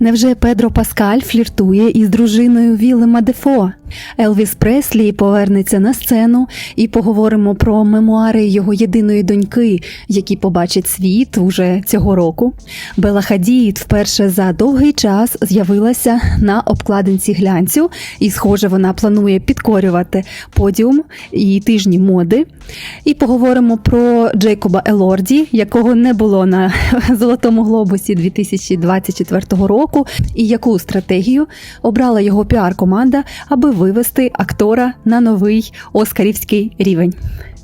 Невже Педро Паскаль фліртує із дружиною Вілема Дефо? Елвіс Преслі повернеться на сцену і поговоримо про мемуари його єдиної доньки, які побачить світ уже цього року. Бела Хадід вперше за довгий час з'явилася на обкладинці глянцю, і, схоже, вона планує підкорювати подіум і тижні моди. І поговоримо про Джейкоба Елорді, якого не було на Золотому глобусі 2024 року, і яку стратегію обрала його піар-команда, аби вивести актора на новий оскарівський рівень.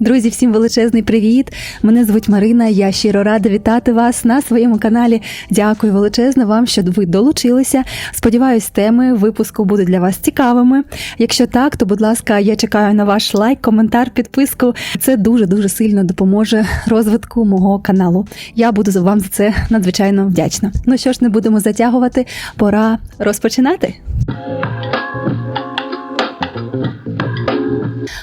Друзі, всім величезний привіт! Мене звуть Марина. Я щиро рада вітати вас на своєму каналі. Дякую величезно вам, що ви долучилися. Сподіваюсь, теми випуску будуть для вас цікавими. Якщо так, то будь ласка, я чекаю на ваш лайк, коментар, підписку. Це дуже дуже сильно допоможе розвитку мого каналу. Я буду вам за це надзвичайно вдячна. Ну що ж, не будемо затягувати, пора розпочинати.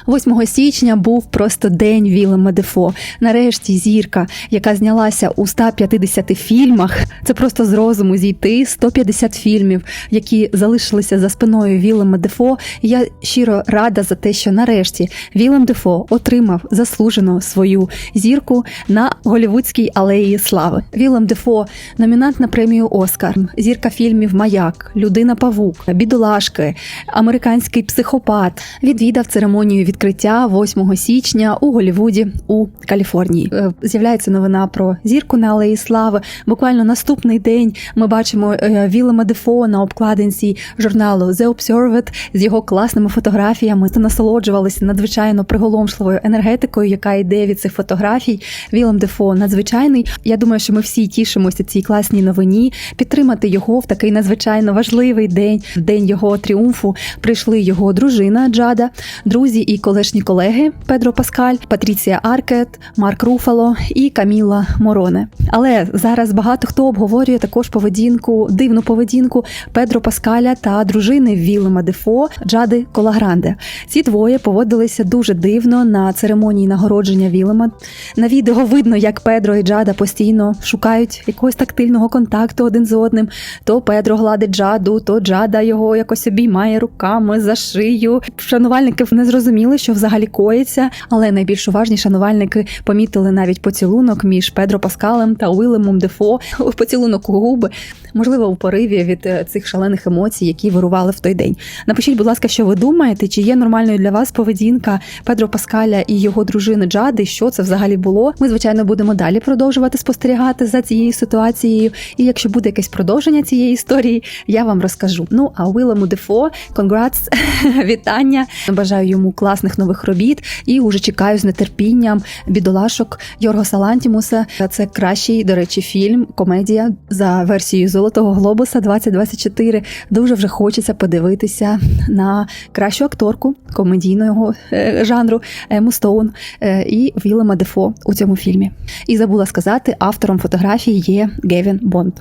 8 січня був просто день Вілема Дефо. Нарешті зірка, яка знялася у 150 фільмах. Це просто з розуму зійти 150 фільмів, які залишилися за спиною Вілема Дефо. Я щиро рада за те, що нарешті Вілем Дефо отримав заслужену свою зірку на голівудській алеї слави. Вілем Дефо номінант на премію Оскар, зірка фільмів Маяк, Людина Павук, Бідолашки, Американський психопат. Відвідав церемонію відкриття 8 січня у Голівуді у Каліфорнії. Е, З'являється новина про зірку на алеї слави. Буквально наступний день ми бачимо е, Вілема Дефо на обкладинці журналу The Observed з його класними фотографіями. Та насолоджувалися надзвичайно приголомшливою енергетикою, яка йде від цих фотографій. Вілем Дефо надзвичайний. Я думаю, що ми всі тішимося цій класній новині. Підтримати його в такий надзвичайно важливий день, день його тріумфу. Прийшли його дружина Джада, друзі і колишні колеги Педро Паскаль, Патріція Аркет, Марк Руфало і Каміла Мороне. Але зараз багато хто обговорює також поведінку, дивну поведінку Педро Паскаля та дружини Вілема Дефо Джади Колагранде. Ці двоє поводилися дуже дивно на церемонії нагородження Вілема. На відео видно, як Педро і Джада постійно шукають якогось тактильного контакту один з одним. То Педро гладить Джаду, то Джада його якось обіймає руками за шию. Шанувальники не зрозуміли, що взагалі коїться, але найбільш уважні шанувальники помітили навіть поцілунок між Педро Паскалем та Уилемом Дефо. Поцілунок у губи, можливо, у пориві від е, цих шалених емоцій, які вирували в той день. Напишіть, будь ласка, що ви думаєте, чи є нормальною для вас поведінка Педро Паскаля і його дружини Джади? Що це взагалі було? Ми, звичайно, будемо далі продовжувати спостерігати за цією ситуацією. І якщо буде якесь продовження цієї історії, я вам розкажу. Ну а Уилему Дефо, конгратс, вітання. Бажаю йому класних нових робіт і уже чекаю з нетерпінням бідолашок Йоргоса Лантімуса. Це кращий, до речі, фільм, комедія за версією Золотого Глобуса 2024. Дуже вже хочеться подивитися на кращу акторку комедійного е, жанру Ему Стоун е, і Вілема Дефо у цьому фільмі. І забула сказати, автором фотографії є Гевін Бонд.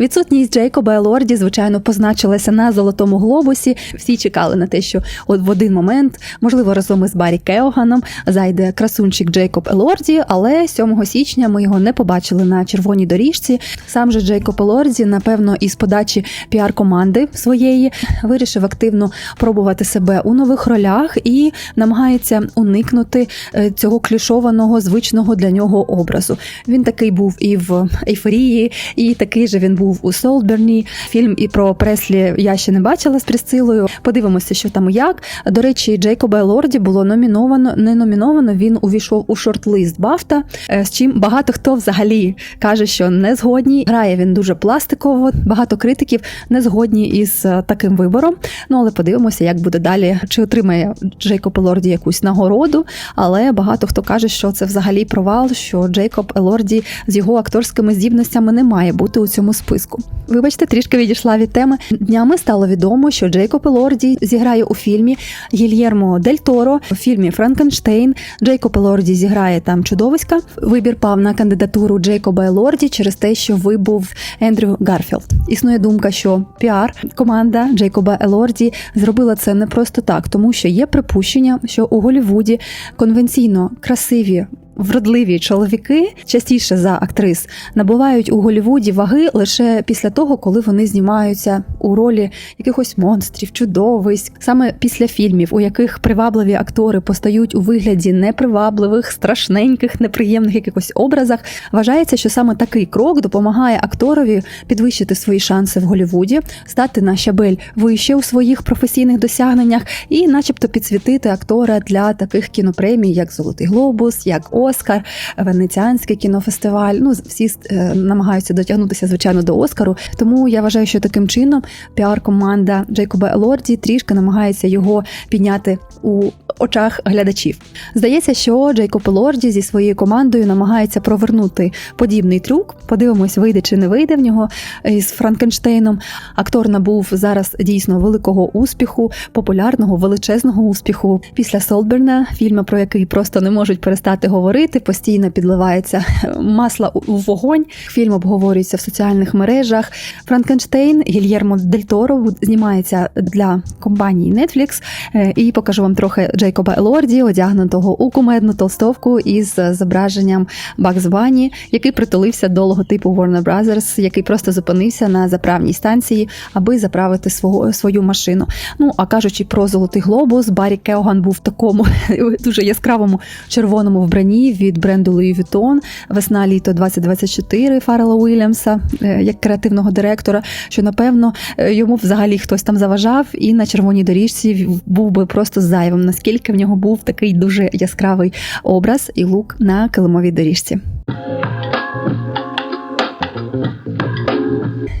Відсутність Джейкоба Елорді, звичайно, позначилася на золотому глобусі. Всі чекали на те, що от в один момент, можливо, разом із Барі Кеоганом зайде красунчик Джейкоб Елорді, але 7 січня ми його не побачили на червоній доріжці. Сам же Джейкоб Елорді, напевно, із подачі піар-команди своєї вирішив активно пробувати себе у нових ролях і намагається уникнути е, цього клішованого звичного для нього образу. Він такий був і в ейфорії, і такий же він був у Солберні. Фільм і про Преслі я ще не бачила з Присцилою. Подивимося, що там як. До речі, Джейкоба Елорді було номіновано, не номіновано. Він увійшов у шорт-лист Бафта, е, з чим багато хто взагалі каже, що не згодні. Грає він дуже пластиково. Багато критиків не згодні із е, таким вибором. Ну але подивимося, як буде далі. Чи отримає Джейкоб Елорді якусь нагороду? Але багато хто каже, що це взагалі провал, що Джейкоб Елорді з його акторськими здібностями не має бути у цьому списку. Вибачте, трішки відійшла від теми. Днями стало відомо, що Джейкоб Елорді зіграє у фільмі Гільєрмо Дель Торо у фільмі Франкенштейн. Джейкоб Елорді зіграє там чудовиська. Вибір пав на кандидатуру Джейкоба Елорді через те, що вибув Ендрю Гарфілд. Існує думка, що піар команда Джейкоба Елорді зробила це не просто так, тому що є припущення, що у Голівуді конвенційно красиві вродливі чоловіки частіше за актрис набувають у Голлівуді ваги лише після того, коли вони знімаються у ролі якихось монстрів, чудовиськ, саме після фільмів, у яких привабливі актори постають у вигляді непривабливих, страшненьких, неприємних якихось образах. Вважається, що саме такий крок допомагає акторові підвищити свої шанси в Голлівуді, стати на щабель вище у своїх професійних досягненнях і, начебто, підсвітити актора для таких кінопремій, як Золотий Глобус, як Оскар, Венеціанський кінофестиваль. Ну всі е, намагаються дотягнутися, звичайно, до Оскару. Тому я вважаю, що таким чином піар-команда Джейкоба Елорді трішки намагається його підняти у очах глядачів. Здається, що Джейкоб Елорді зі своєю командою намагається провернути подібний трюк. Подивимось, вийде чи не вийде в нього із Франкенштейном. Актор набув зараз дійсно великого успіху, популярного, величезного успіху. Після Солберна, фільму, про який просто не можуть перестати говорити, постійно підливається масло у вогонь. Фільм обговорюється в соціальних мережах. Франкенштейн Гільєрмо Дель Торо знімається для компанії Netflix. Е, І покажу вам трохи Джейкоба Елорді, одягнутого у кумедну толстовку із зображенням Бакс Бані, який притулився до логотипу Warner Brothers, який просто зупинився на заправній станції, аби заправити свого свою машину. Ну а кажучи про золотий глобус, Баррі Кеоган був в такому дуже яскравому червоному вбранні від бренду Louis Vuitton весна літо 2024 Фарела Уільямса е, як креативного директора. Що напевно е, йому взагалі хтось там заважав, і на червоній доріжці був би просто зайвим, наскільки в нього був такий дуже яскравий образ і лук на килимовій доріжці.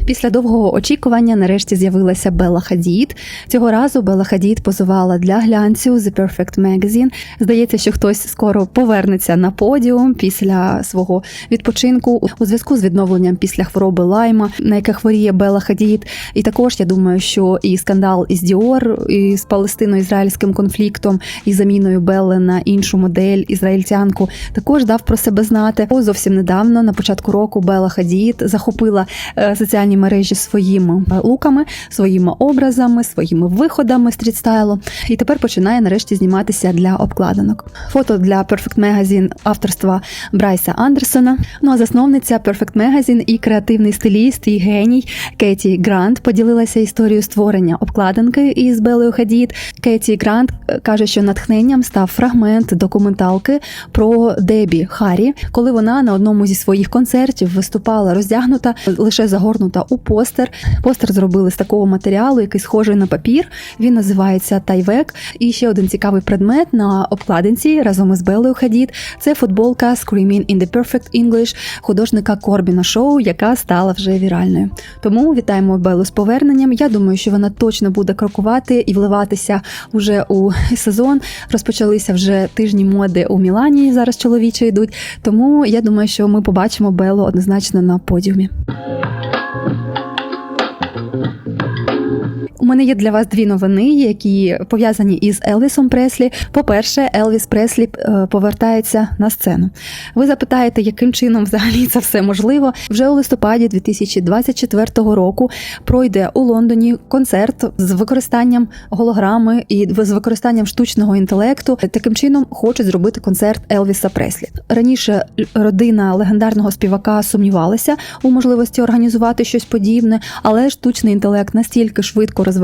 Після довгого очікування нарешті з'явилася Белла Хадід. Цього разу Белла Хадід позувала для глянцю The Perfect Magazine. Здається, що хтось скоро повернеться на подіум після свого відпочинку у зв'язку з відновленням після хвороби Лайма, на яке хворіє Белла Хадід. І також я думаю, що і скандал із Діор, і з палестино-ізраїльським конфліктом, і заміною Белли на іншу модель ізраїльтянку також дав про себе знати. Зовсім недавно, на початку року, Белла Хадід захопила е, соціальні мережі своїми луками, своїми образами, своїми виходами стрітстайлу. І тепер починає нарешті зніматися для обкладинок. Фото для Perfect Magazine авторства Брайса Андерсона. Ну а засновниця Perfect Magazine і креативний стиліст і геній Кеті Грант поділилася історією створення обкладинки із Белою Хадід. Кеті Грант е, каже, що натхненням став фрагмент документалки про Дебі Харрі, коли вона на одному зі своїх концертів виступала роздягнута, лише загорнута у постер. Постер зробили з такого матеріалу, який схожий на папір. Він називається Тайвек. І ще один цікавий предмет на обкладинці разом із Белою Хадід. Це футболка Screaming in the Perfect English художника Корбіна Шоу, яка стала вже віральною. Тому вітаємо Белу з поверненням. Я думаю, що вона точно буде крокувати і вливатися уже у сезон. Розпочалися вже тижні моди у Мілані. Зараз чоловічі йдуть. Тому я думаю, що ми побачимо Белу однозначно на подіумі. Thank you. Мене є для вас дві новини, які пов'язані із Елвісом Преслі. По-перше, Елвіс Преслі е, повертається на сцену. Ви запитаєте, яким чином взагалі це все можливо? Вже у листопаді 2024 року пройде у Лондоні концерт з використанням голограми і з використанням штучного інтелекту. Таким чином хочуть зробити концерт Елвіса Преслі. Раніше родина легендарного співака сумнівалася у можливості організувати щось подібне, але штучний інтелект настільки швидко розвивається,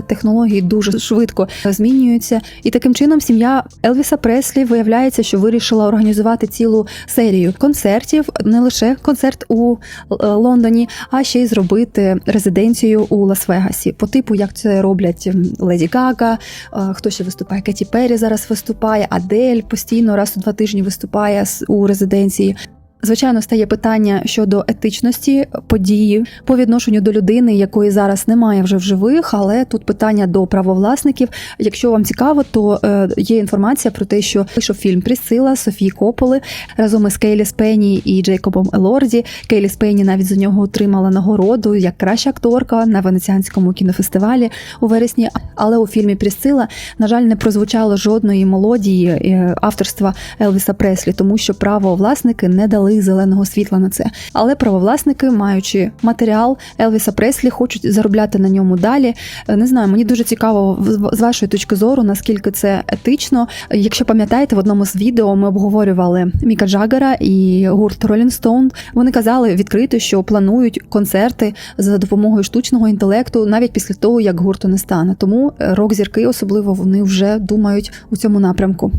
технології дуже швидко змінюються, і таким чином сім'я Елвіса Преслі виявляється, що вирішила організувати цілу серію концертів, не лише концерт у е, Лондоні, а ще й зробити резиденцію у Лас-Вегасі, по типу, як це роблять Леді Гага, е, хто ще виступає? Кеті Перрі зараз виступає, Адель постійно раз у два тижні виступає у резиденції. Звичайно, стає питання щодо етичності події по відношенню до людини, якої зараз немає вже в живих, але тут питання до правовласників. Якщо вам цікаво, то е, є інформація про те, що вийшов фільм Присила Софії Кополи разом із Кейлі Спенні і Джейкобом Елорді. Кейлі Спенні навіть за нього отримала нагороду як краща акторка на венеціанському кінофестивалі у вересні. Але у фільмі Присила, на жаль, не прозвучало жодної мелодії е, авторства Елвіса Преслі, тому що правовласники не дали дали зеленого світла на це. Але правовласники, маючи матеріал Елвіса Преслі, хочуть заробляти на ньому далі. Е, Не знаю, мені дуже цікаво з вашої точки зору, наскільки це етично. Якщо пам'ятаєте, в одному з відео ми обговорювали Міка Джаггера і гурт Rolling Stone. Вони казали відкрито, що планують концерти за допомогою штучного інтелекту навіть після того, як гурту не стане. Тому е, рок-зірки, особливо вони вже думають у цьому напрямку.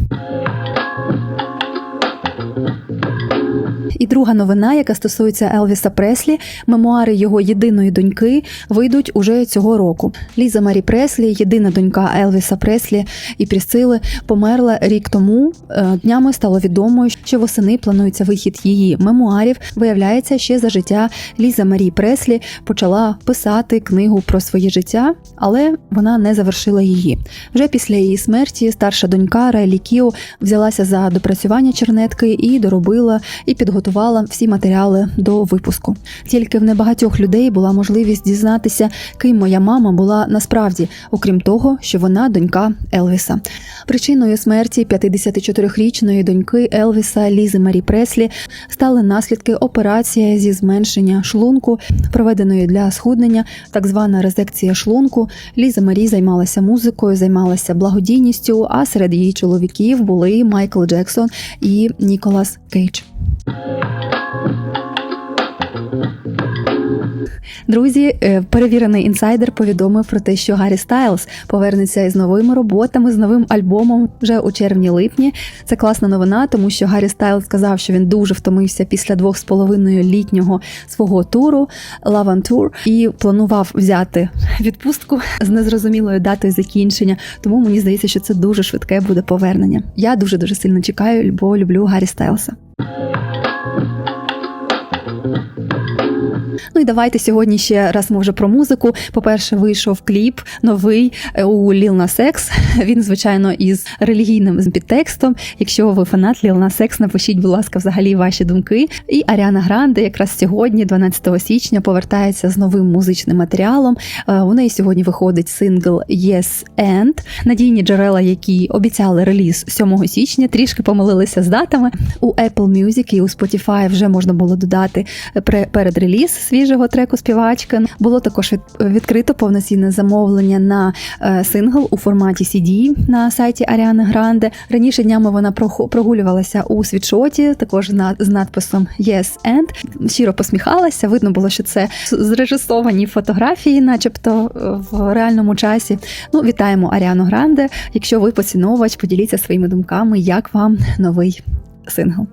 І друга новина, яка стосується Елвіса Преслі, мемуари його єдиної доньки вийдуть уже цього року. Ліза Марі Преслі, єдина донька Елвіса Преслі і Прісцили, померла рік тому. Е, Днями стало відомо, що восени планується вихід її мемуарів. Виявляється, ще за життя Ліза Марі Преслі почала писати книгу про своє життя, але вона не завершила її. Вже після її смерті старша донька Райлі Кіо взялася за допрацювання чернетки і доробила і підготувала всі матеріали до випуску. Тільки в небагатьох людей була можливість дізнатися, ким моя мама була насправді, окрім того, що вона донька Елвіса. Причиною смерті 54-річної доньки Елвіса Лізи Марі Преслі стали наслідки операції зі зменшення шлунку, проведеної для схуднення, так звана резекція шлунку. Ліза Марі займалася музикою, займалася благодійністю. А серед її чоловіків були Майкл Джексон і Ніколас Кейдж. Друзі, е, перевірений інсайдер повідомив про те, що Гаррі Стайлз повернеться із новими роботами, з новим альбомом вже у червні-липні. Це класна новина, тому що Гаррі Стайлз сказав, що він дуже втомився після двох з половиною літнього свого туру Love Tour і планував взяти відпустку з незрозумілою датою закінчення. Тому мені здається, що це дуже швидке буде повернення. Я дуже дуже сильно чекаю, бо люблю Гаррі Стайлса. Ну і давайте сьогодні ще раз ми вже про музику. По-перше, вийшов кліп новий е, у Lil Nas X. Він, звичайно, із релігійним підтекстом. Якщо ви фанат Lil Nas X, напишіть, будь ласка, взагалі ваші думки. І Аріана Гранде якраз сьогодні, 12 січня, повертається з новим музичним матеріалом. Е, У неї сьогодні виходить сингл Yes and. Надійні джерела, які обіцяли реліз 7 січня, трішки помилилися з датами. У Apple Music і у Spotify вже можна було додати пре- перед реліз свіжого треку співачки. Було також відкрито повноцінне замовлення на е, сингл у форматі CD на сайті Аріани Гранде. Раніше днями вона прогулювалася у світшоті, також з надписом Yes and. Щиро посміхалася. Видно було, що це зрежисовані фотографії, начебто е, в реальному часі. Ну, вітаємо Аріану Гранде. Якщо ви поціновувач, поділіться своїми думками, як вам новий сингл.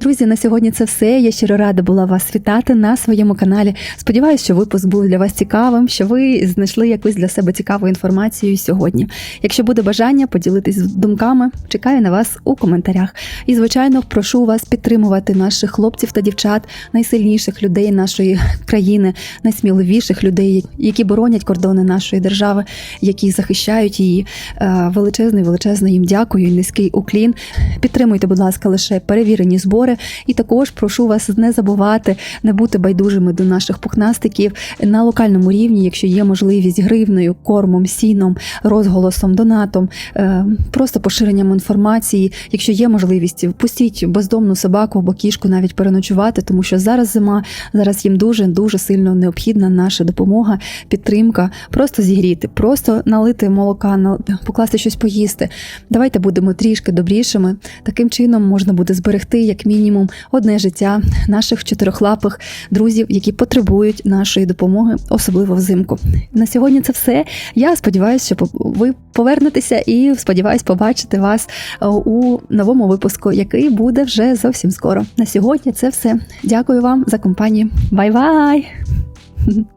Друзі, на сьогодні це все. Я щиро рада була вас вітати на своєму каналі. Сподіваюсь, що випуск був для вас цікавим, що ви знайшли якусь для себе цікаву інформацію сьогодні. Якщо буде бажання поділитись думками, чекаю на вас у коментарях. І, звичайно, прошу вас підтримувати наших хлопців та дівчат, найсильніших людей нашої країни, найсміливіших людей, які боронять кордони нашої держави, які захищають її. Величезний, величезний їм дякую низький уклін. Підтримуйте, будь ласка, лише перевірені збори. І також прошу вас не забувати не бути байдужими до наших пухнастиків на локальному рівні, якщо є можливість гривною, кормом, сіном, розголосом, донатом, е, просто поширенням інформації. Якщо є можливість, пустіть бездомну собаку або кішку навіть переночувати, тому що зараз зима, зараз їм дуже дуже сильно необхідна наша допомога, підтримка, просто зігріти, просто налити молока, покласти щось поїсти. Давайте будемо трішки добрішими. Таким чином можна буде зберегти як мінімум одне життя наших чотирьохлапих друзів, які потребують нашої допомоги, особливо взимку. На сьогодні це все. Я сподіваюся, що ви повернетеся і сподіваюсь побачити вас е, у новому випуску, який буде вже зовсім скоро. На сьогодні це все. Дякую вам за компанію. Бай-бай!